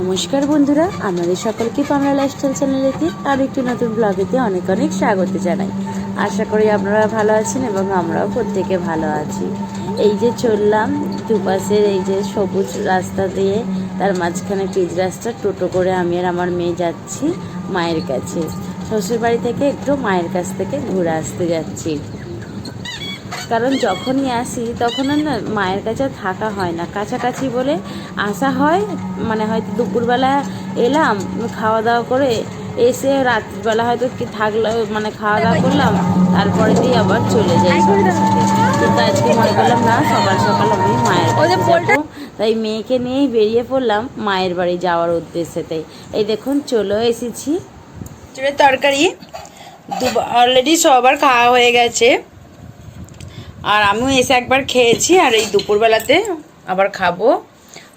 নমস্কার বন্ধুরা, আমাদের সকলকে বাংলা লাইফস্টাইল চ্যানেলেতে আর একটি নতুন ব্লগেতে অনেক অনেক স্বাগত জানাই। আশা করি আপনারা ভালো আছেন এবং আমরাও প্রত্যেকে ভালো আছি। এই যে চললাম, দুপাশের এই যে সবুজ রাস্তা দিয়ে, তার মাঝখানে পিচ রাস্তা, টোটো করে আমি আর আমার মেয়ে যাচ্ছি মায়ের কাছে। শ্বশুর বাড়ি থেকে একটু মায়ের কাছ থেকে ঘুরে আসতে যাচ্ছি। কারণ যখনই আসি তখন না মায়ের কাছে থাকা হয় না। কাছাকাছি বলে আসা হয় মানে হয়তো দুপুরবেলা এলাম খাওয়া দাওয়া করে এসে রাত্রিবেলা হয়তো কি থাকল মানে খাওয়া দাওয়া করলাম তারপরে দিয়ে আবার চলে যাই কিন্তু আজকে মনে করলাম না সকাল সকাল আমি মায়ের কাছে তাই মেয়েকে নিয়েই বেরিয়ে পড়লাম মায়ের বাড়ি যাওয়ার উদ্দেশ্যেতে। এই দেখুন চলেও এসেছি। তরকারি অলরেডি সবার খাওয়া হয়ে গেছে। আর আমিও এসে একবার খেয়েছি, আর এই দুপুরবেলাতে আবার খাব।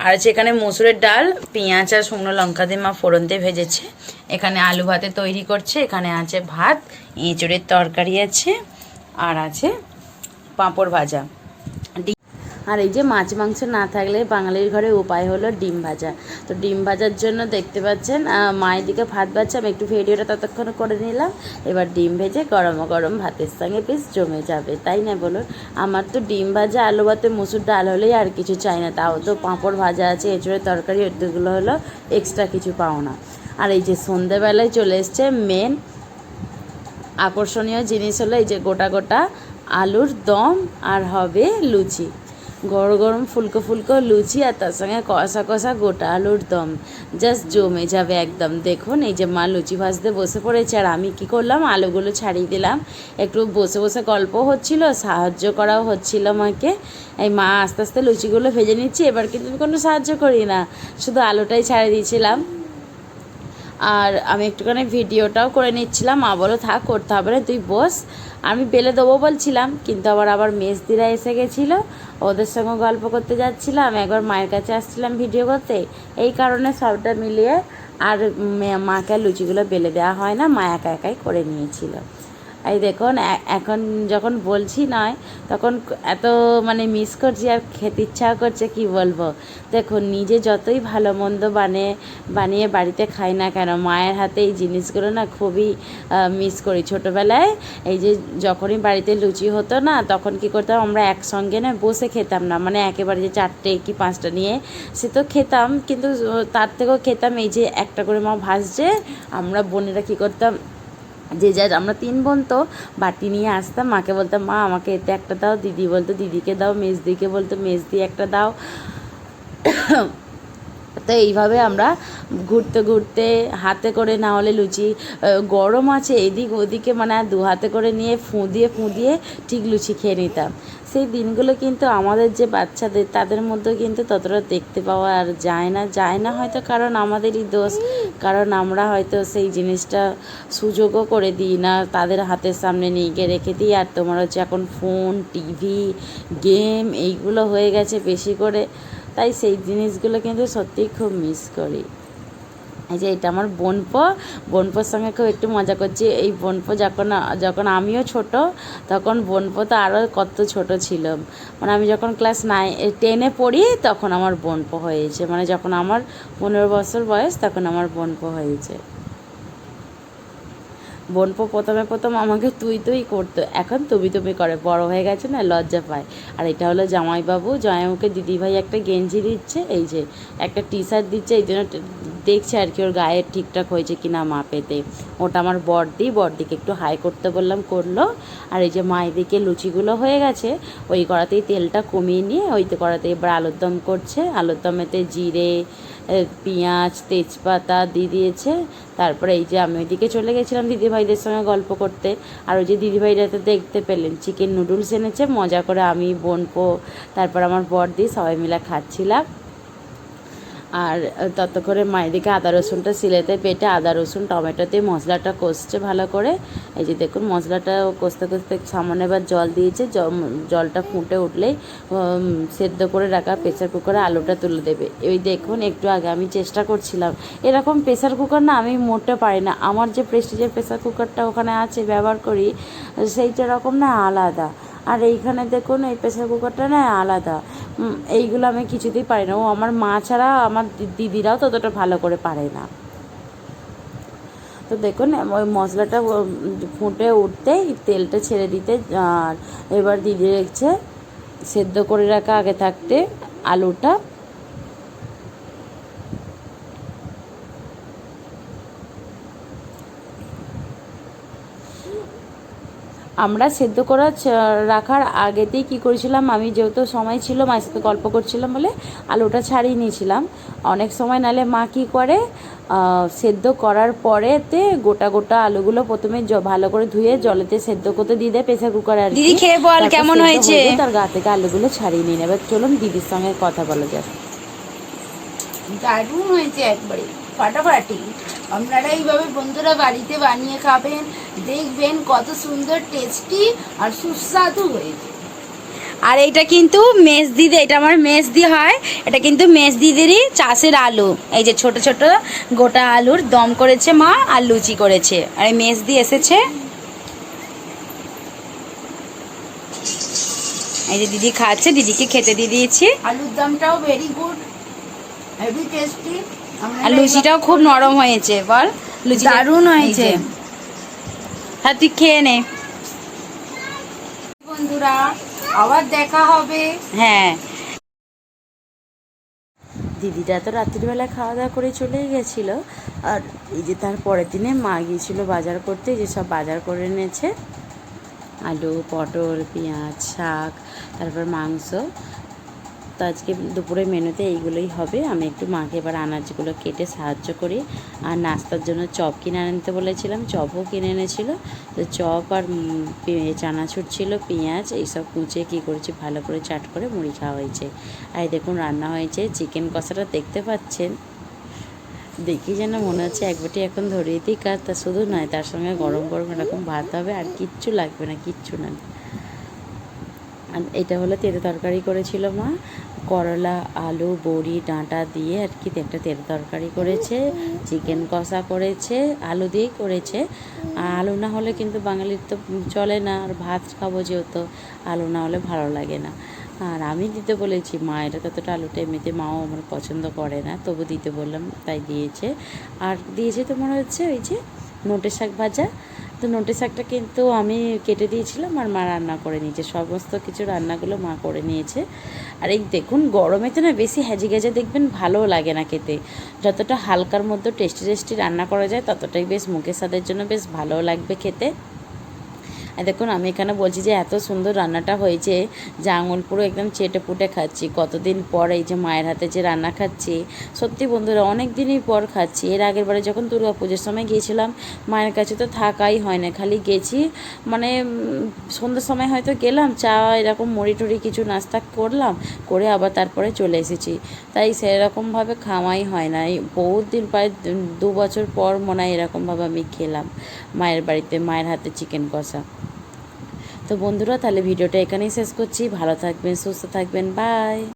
আর আছে এখানে মসুরের ডাল, পেঁয়াজ আর শুকনো লঙ্কা দিয়ে মা ফোড়ন দিয়ে ভেজেছে। এখানে আলু ভাতে তৈরি করছে, এখানে আছে ভাত, এঁচড়ের তরকারি আছে, আর আছে পাঁপড় ভাজা। আর এই যে মাছ মাংস না থাকলে বাঙালির ঘরে উপায় হলো ডিম ভাজা। তো ডিম ভাজার জন্য দেখতে পাচ্ছেন মায়ের দিকে ভাত বাচ্চা আমি একটু ভিডিওটা ততক্ষণ করে নিলাম। এবার ডিম ভেজে গরম গরম ভাতের সঙ্গে বেশ জমে যাবে, তাই না বলুন? আমার তো ডিম ভাজা, আলু ভাতে মুসুর ডাল হলেই আর কিছু চাই না, তাও তো পাঁপড় ভাজা আছে, এঁচড়ের তরকারি এগুলো হলো এক্সট্রা কিছু পাও না। আর এই যে সন্ধেবেলায় চলে এসছে মেন আকর্ষণীয় জিনিস হলো এই যে গোটা গোটা আলুর দম আর হবে লুচি। গরম গরম ফুলকো ফুলকো লুচি আর তার সঙ্গে কষা কষা গোটা আলুর দম। জাস্ট জমে যাবে একদম। দেখুন, এই যে মা লুচি ভাজতে বসে পড়েছে আর আমি কি করলাম? আলুগুলো ছাড়িয়ে দিলাম। একটু বসে বসে গল্প হচ্ছিল, সাহায্য করাও হচ্ছিল মাকে। এই মা আস্তে আস্তে লুচিগুলো ভেজে নিচ্ছি। এবার কিন্তু আমি কোনো সাহায্য করি না। শুধু আলুটাই ছাড়িয়ে দিয়েছিলাম। আর আমি একটুখানি ভিডিওটাও করে নিচ্ছিলাম। মা বলো থাক, করতে হবে না, তুই বস। আমি বেলে দেবো বলছিলাম, কিন্তু আবার আবার মেজদিরা এসে গেছিল। ওদের সঙ্গে গল্প করতে যাচ্ছিলাম একবার মায়ের কাছে আসছিলাম ভিডিও করতে। এই কারণে সবটা মিলিয়ে আর মাকে লুচিগুলো বেলে দেওয়া হয় না, মা একা একাই করে নিয়েছিল। এই দেখুন এখন যখন বলছি নয়, তখন এত মানে মিস করছি আর খেতে ইচ্ছা করছে কি বলব। দেখুন, নিজে যতই ভালো মন্দ বানিয়ে বানিয়ে বাড়িতে খাই না কেন, মায়ের হাতে এই জিনিসগুলো না খুবই মিস করি। ছোটোবেলায় এই যে যখনই বাড়িতে লুচি হতো না, তখন কি করতাম, আমরা একসঙ্গে না বসে খেতাম না। মানে একেবারে যে চারটে কি পাঁচটা নিয়ে, সে তো খেতাম, কিন্তু তার থেকেও খেতাম এই যে একটা করে মা ভাসছে আমরা বোনেরা কী করতাম যে যার, আমরা তিন বোন তো, বাটি নিয়ে আসতাম, মাকে বলতাম, মা, আমাকে এতে একটা দাও, দিদি বলতো, দিদিকে দাও, মেজদিকে বলতো, মেজদি একটা দাও। তো এইভাবে আমরা ঘুরতে ঘুরতে, হাতে করে না হলে লুচি গরম আছে, এদিক ওদিকে মানে দু হাতে করে নিয়ে ফুঁ দিয়ে ফুঁ দিয়ে ঠিক লুচি খেয়ে নিতাম। সেই দিনগুলো কিন্তু আমাদের যে বাচ্চাদের, তাদের মধ্যে কিন্তু ততটা দেখতে পাওয়া আর যায় না। যায় না হয়তো কারণ আমাদেরই দোষ। কারণ আমরা হয়তো সেই জিনিসটা সুযোগও করে দিই না, তাদের হাতের সামনে নিয়ে গিয়ে রেখে দিই। আর তোমার হচ্ছে এখন ফোন, টিভি, গেম এইগুলো হয়ে গেছে বেশি করে। তাই সেই জিনিসগুলো কিন্তু সত্যিই খুব মিস করি। এই যে এটা আমার বোনপো। বোনপোর সঙ্গে খুব একটু মজা করছি। এই বোনপো যখন যখন আমিও ছোট, তখন বোনপো তো আরও কত ছোট ছিল। মানে আমি যখন ক্লাস নাইন টেনে পড়ি, তখন আমার বোনপো হয়েছে। মানে যখন আমার পনেরো বছর বয়স, তখন আমার বোনপো হয়েছে। বোনপো প্রথমে প্রথম আমাকে তুই তুই করতো। এখন তুমি তুমি করে। বড় হয়ে গেছে না, লজ্জা পায়। আর এটা হলো জামাইবাবু জামাইবাবুকে দিদিভাই একটা গেঞ্জি দিচ্ছে, এই যে একটা টি শার্ট দিচ্ছে, এই জন্য দেখছে আর কি ওর গায়ে ঠিকঠাক হয়েছে কি না মাপেতে। ওটা আমার বড়দি, বড়দিকে একটু হাই করতে বললাম, করল। আর এই যে মায়েদিকে লুচিগুলো হয়ে গেছে, ওই কড়াতেই তেলটা কমিয়ে নিয়ে ওইতে কড়াতে এবার আলুর দম করছে। আলুর দমেতে জিরে পেঁয়াজ, তেজপাতা দিয়ে দিয়েছে। তারপরে এই যে আমি ওইদিকে চলে গেছিলাম দিদিভাইদের সঙ্গে গল্প করতে। আর ওই যে দিদিভাইরা তো দেখতে পেলেন চিকেন নুডলস এনেছে, মজা করে আমি, বোনপো, তারপর আমার বড়দি সবাই মিলে খাচ্ছিলাম। আর ততক্ষণে মায়েদিকে আদা রসুনটা সিলেতে পেটে আদা রসুন, টমেটোতে মশলাটা কষছে ভালো করে। এই যে দেখুন, মশলাটা কষতে কষতে সামান্য এবার জল দিয়েছে। জলটা ফুটে উঠলেই সেদ্ধ করে রাখা প্রেসার কুকারে আলুটা তুলে দেবে। এই দেখুন, একটু আগে আমি চেষ্টা করছিলাম। এরকম প্রেসার কুকার না, আমি মোটে পারি না। আমার যে প্রেস্টিজের প্রেসার কুকারটা ওখানে আছে, ব্যবহার করি, সেইটা রকম না, আলাদা। আর এইখানে দেখুন, এই প্রেসার কুকারটা না আলাদা। এইগুলো আমি কিছুতেই পারি না। ও আমার মা ছাড়া আমার দিদিরাও ততটা ভালো করে পারে না। তো দেখুন ওই মশলাটা ফুটে উঠতেই তেলটা ছেড়ে দিতে, আর এবার দিদি রেখেছে সেদ্ধ করে রাখা আগে থাকতে আলুটা। আমরা সেদ্ধ করা চ- রাখার আগেতেই কি করেছিলাম আমি যেহেতু সময় ছিল মায়ের সাথে গল্প করছিলাম বলে আলুটা ছাড়িয়ে নিয়েছিলাম। অনেক সময় নালে মা কি করে সেদ্ধ করার পরেতে গোটা গোটা আলুগুলো প্রথমে ভালো করে ধুয়ে জলেতে সেদ্ধ করতে দিয়ে দেয় প্রেসার কুকারে আর কি। দিদি খেয়ে বল কেমন হয়েছে? তার গা থেকে আলুগুলো ছাড়িয়ে নিয়ে নেবে। চলুন দিদির সঙ্গে কথা বলা যাক। দারুণ হয়েছে একবারে। ফাটাফাটি। আপনারা এইভাবে বন্ধুরা বাড়িতে বানিয়ে খাবেন দেখবেন কত সুন্দর টেস্টি আর সুস্বাদু হয়েছে আর এইটা কিন্তু মেজদি দে এটা আমার মেজদি হয়। এটা কিন্তু মেজদিদেরই চাষের আলু। এই যে ছোট ছোট গোটা আলুর দম করেছে মা আর লুচি করেছে। আর এই মেজদি এসেছে। এই যে দিদি খাচ্ছে দিদিকে খেতে দিয়ে দিয়েছি। আলুর দমটাও ভেরি গুড হেভি টেস্টি আর লুচিটাও খুব নরম হয়েছে বল। লুচি দারুণ হয়েছে। হ্যাঁ তুই খেয়ে নে। বন্ধুরা আবার দেখা হবে। হ্যাঁ। দিদিটা তো রাত্রিবেলা খাওয়া দাওয়া করে চলেই গেছিল। আর এই যে তার পরের দিনে মা গিয়েছিল বাজার করতে যে সব বাজার করে এনেছে। আলু পটল পেঁয়াজ শাক তারপর মাংস। তো আজকে দুপুরে মেনুতে এইগুলোই হবে। আমি একটু মাকে এবার আনাজগুলো কেটে সাহায্য করি। আর নাস্তার জন্য চপ কিনে আনতে বলেছিলাম, চপও কিনে এনেছিল। তো চপ আর চানাচুর ছিল, পেঁয়াজ, এইসব কুচে কী করেছি, ভালো করে চাট করে মুড়ি খাওয়া হয়েছে। আর দেখুন রান্না হয়েছে, চিকেন কষাটা দেখতে পাচ্ছেন। দেখি যেন মনে হচ্ছে এক বাটি এখন ধরিয়ে দিই কাজ তা শুধু নয়, তার সঙ্গে গরম গরম এরকম ভাত হবে, আর কিচ্ছু লাগবে না, কিচ্ছু না। আর এটা হলো তেলে তরকারি করেছিল মা। করলা, আলু, বড়ি, ডাঁটা দিয়ে আর কি একটা তেল তরকারি করেছে, চিকেন কষা করেছে, আলু দিয়েই করেছে। আলু না হলে কিন্তু বাঙালির তো চলে না, আর ভাত খাব যেহেতু, আলু না হলে ভালো লাগে না। আর আমি দিতে বলেছি মা এটা ততটা আলুটা এমনিতে মাও আমার পছন্দ করে না, তবু দিতে বললাম, তাই দিয়েছে। আর দিয়েছে তো মনে হচ্ছে ওই যে নোটে শাক ভাজা তো নোটে শাকটা কিন্তু আমি কেটে দিয়েছিলাম আর মা রান্না করে নিয়েছে। সমস্ত কিছু রান্নাগুলো মা করে নিয়েছে। আর এই দেখুন গরমেতে না বেশি হ্যাজি গেজে দেখবেন ভালো লাগে না খেতে। যতটা হালকার মধ্যে টেস্টি টেস্টি রান্না করা যায়, ততটাই বেশ মুখের স্বাদের জন্য বেশ ভালো লাগবে খেতে। দেখুন, আমি এখানে বলছি যে এত সুন্দর রান্নাটা হয়েছে যে আঙুল পুরো একদম চেটে পুটে খাচ্ছি। কতদিন পর এই যে মায়ের হাতে যে রান্না খাচ্ছি, সত্যি বন্ধুরা অনেক দিনই পর খাচ্ছি। এর আগের বারে যখন দুর্গা পুজোর সময় গিয়েছিলাম, মায়ের কাছে তো থাকাই হয় না, খালি গেছি। মানে সন্ধ্যের সময় হয়তো গেলাম, চা, এরকম মুড়ি টুড়ি কিছু নাস্তা করলাম, করে আবার তারপরে চলে এসেছি। তাই সেরকমভাবে খাওয়াই হয় না। বহুত দিন প্রায় দু বছর পর মনে হয় এরকমভাবে আমি খেলাম মায়ের বাড়িতে, মায়ের হাতে চিকেন কষা। তো বন্ধুরা তাহলে ভিডিওটা এখানেই শেষ করছি। ভালো থাকবেন সুস্থ থাকবেন। বাই